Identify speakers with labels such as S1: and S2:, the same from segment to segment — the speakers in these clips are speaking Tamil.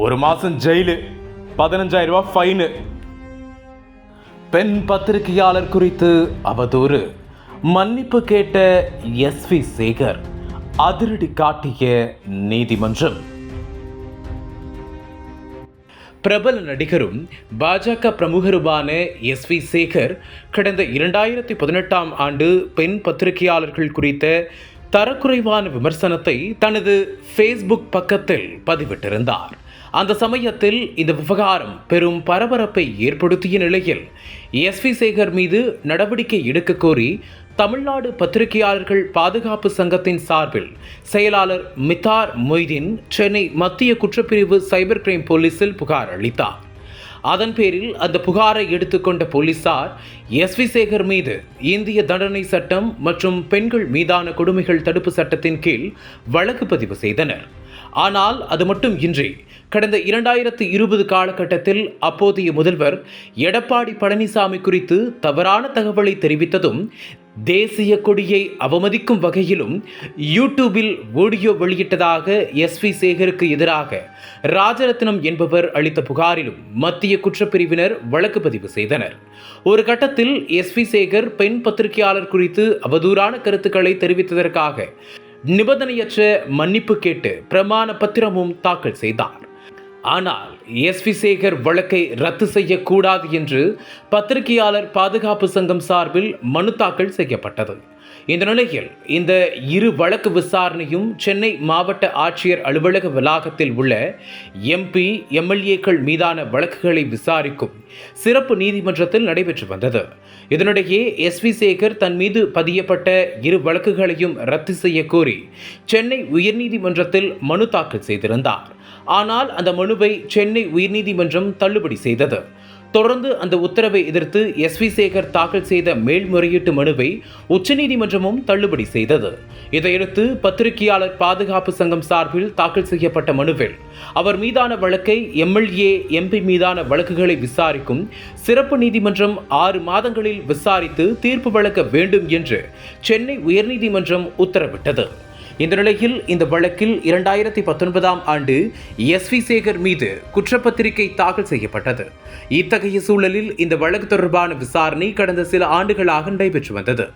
S1: ஒரு மாசம் ஜெயிலு பதினஞ்சாயிரம் ரூபாய் ஃபைனு பெண் பத்திரிகையாளர் குறித்து அவதூறு. மன்னிப்பு கேட்ட எஸ் வி சேகர் அதிரடி காட்டிய நீதிமன்றம். பிரபல நடிகரும் பாஜக பிரமுகருமான எஸ் வி சேகர் கடந்த இரண்டாயிரத்தி பதினெட்டாம் ஆண்டு பெண் பத்திரிகையாளர்கள் குறித்த தரக்குறைவான விமர்சனத்தை தனது ஃபேஸ்புக் பக்கத்தில் பதிவிட்டிருந்தார். அந்த சமயத்தில் இந்த விவகாரம் பெரும் பரபரப்பை ஏற்படுத்திய நிலையில் எஸ் வி சேகர் மீது நடவடிக்கை எடுக்க கோரி தமிழ்நாடு பத்திரிகையாளர்கள் பாதுகாப்பு சங்கத்தின் சார்பில் செயலாளர் மித்தார் மொய்தீன் சென்னை மத்திய குற்றப்பிரிவு சைபர் கிரைம் போலீசில் புகார் அளித்தார். அதன் பேரில் அந்த புகாரை எடுத்துக்கொண்ட போலீசார் எஸ் வி சேகர் மீது இந்திய தண்டனை சட்டம் மற்றும் பெண்கள் மீதான கொடுமைகள் தடுப்பு சட்டத்தின் கீழ் வழக்கு பதிவு செய்தனர். ஆனால் அது மட்டும் இன்றி கடந்த இரண்டாயிரத்து இருபது காலகட்டத்தில் அப்போதைய முதல்வர் எடப்பாடி பழனிசாமி குறித்து தவறான தகவலை தெரிவித்ததும் தேசிய கொடியை அவமதிக்கும் வகையிலும் யூடியூபில் வீடியோ வெளியிட்டதாக எஸ் வி சேகருக்கு எதிராக ராஜரத்னம் என்பவர் அளித்த புகாரிலும் மத்திய குற்றப்பிரிவினர் வழக்கு பதிவு செய்தனர். ஒரு கட்டத்தில் எஸ் வி சேகர் பெண் பத்திரிகையாளர் குறித்து அவதூறான கருத்துக்களை தெரிவித்ததற்காக நிபந்தனையற்ற மன்னிப்பு கேட்டு பிரமாண பத்திரமும் தாக்கல் செய்தார். ஆனால் எஸ் வி சேகர் வழக்கை ரத்து செய்யக்கூடாது என்று பத்திரிகையாளர் பாதுகாப்பு சங்கம் சார்பில் மனு தாக்கல் செய்யப்பட்டது. இந்த நிலையில் இந்த இரு வழக்கு விசாரணையும் சென்னை மாவட்ட ஆட்சியர் அலுவலக வளாகத்தில் உள்ள எம்பி எம்எல்ஏக்கள் மீதான வழக்குகளை விசாரிக்கும் சிறப்பு நீதிமன்றத்தில் நடைபெற்று வந்தது. இதனிடையே எஸ் வி சேகர் தன் மீது பதியப்பட்ட இரு வழக்குகளையும் ரத்து செய்ய கோரி சென்னை உயர்நீதிமன்றத்தில் மனு தாக்கல் செய்திருந்தார். ஆனால் அந்த மனுவை சென்னை சென்னை உயர்நீதிமன்றம் தள்ளுபடி செய்தது. தொடர்ந்து அந்த உத்தரவை எதிர்த்து எஸ் வி சேகர் தாக்கல் செய்த மேல்முறையீட்டு மனுவை உச்சநீதிமன்றமும் தள்ளுபடி செய்தது. இதையடுத்து பத்திரிகையாளர் பாதுகாப்பு சங்கம் சார்பில் தாக்கல் செய்யப்பட்ட மனுவில் அவர் மீதான வழக்கை எம்எல்ஏ எம்பி மீதான வழக்குகளை விசாரிக்கும் சிறப்பு நீதிமன்றம் ஆறு மாதங்களில் விசாரித்து தீர்ப்பு வழங்க வேண்டும் என்று சென்னை உயர்நீதிமன்றம் உத்தரவிட்டது. இந்த நிலையில் இந்த வழக்கில் இரண்டாயிரத்தி பத்தொன்பதாம் ஆண்டு எஸ் வி சேகர் மீது குற்றப்பத்திரிகை தாக்கல் செய்யப்பட்டது. இத்தகைய சூழலில் இந்த வழக்கு தொடர்பான விசாரணை கடந்த சில ஆண்டுகளாக நடைபெற்று வந்தது.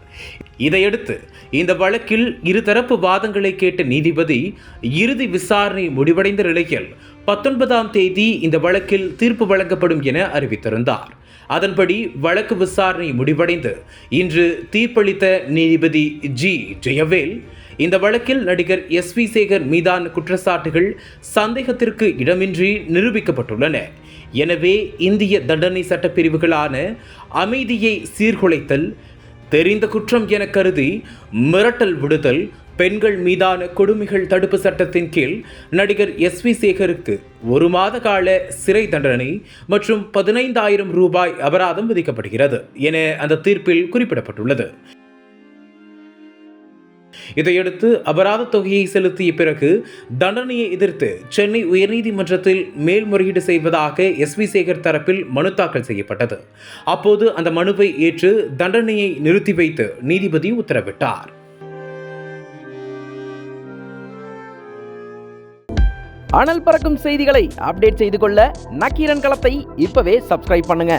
S1: இதையடுத்து இந்த வழக்கில் இருதரப்பு வாதங்களை கேட்ட நீதிபதி இறுதி விசாரணை முடிவடைந்த நிலையில் பத்தொன்பதாம் தேதி இந்த வழக்கில் தீர்ப்பு வழங்கப்படும் என அறிவித்திருந்தார். அதன்படி வழக்கு விசாரணை முடிவடைந்து இன்று தீர்ப்பளித்த நீதிபதி ஜி. ஜெயவேல் இந்த வழக்கில் நடிகர் எஸ் வி சேகர் மீதான குற்றச்சாட்டுகள் சந்தேகத்திற்கு இடமின்றி நிரூபிக்கப்பட்டுள்ளன. எனவே இந்திய தண்டனை சட்டப்பிரிவுகளான அமைதியை சீர்குலைத்தல் தெரிந்த குற்றம் என கருதி மிரட்டல் விடுதல் பெண்கள் மீதான கொடுமைகள் தடுப்பு சட்டத்தின் கீழ் நடிகர் எஸ் வி சேகருக்கு ஒரு மாத கால சிறை தண்டனை மற்றும் பதினைந்தாயிரம் ரூபாய் அபராதம் விதிக்கப்படுகிறது என அந்த தீர்ப்பில் குறிப்பிடப்பட்டுள்ளது. இதையடுத்து அபராத தொகையை செலுத்திய பிறகு தண்டனையை எதிர்த்து சென்னை உயர்நீதிமன்றத்தில் மேல்முறையீடு செய்வதாக எஸ் வி சேகர் தரப்பில் மனு தாக்கல் செய்யப்பட்டது. அப்போது அந்த மனுவை ஏற்று தண்டனையை நிறுத்தி வைத்து நீதிபதி உத்தரவிட்டார்.
S2: அனல் பறக்கும் செய்திகளை அப்டேட் செய்து கொள்ள நக்கீரன் களத்தை இப்பவே சப்ஸ்கிரைப் பண்ணுங்க.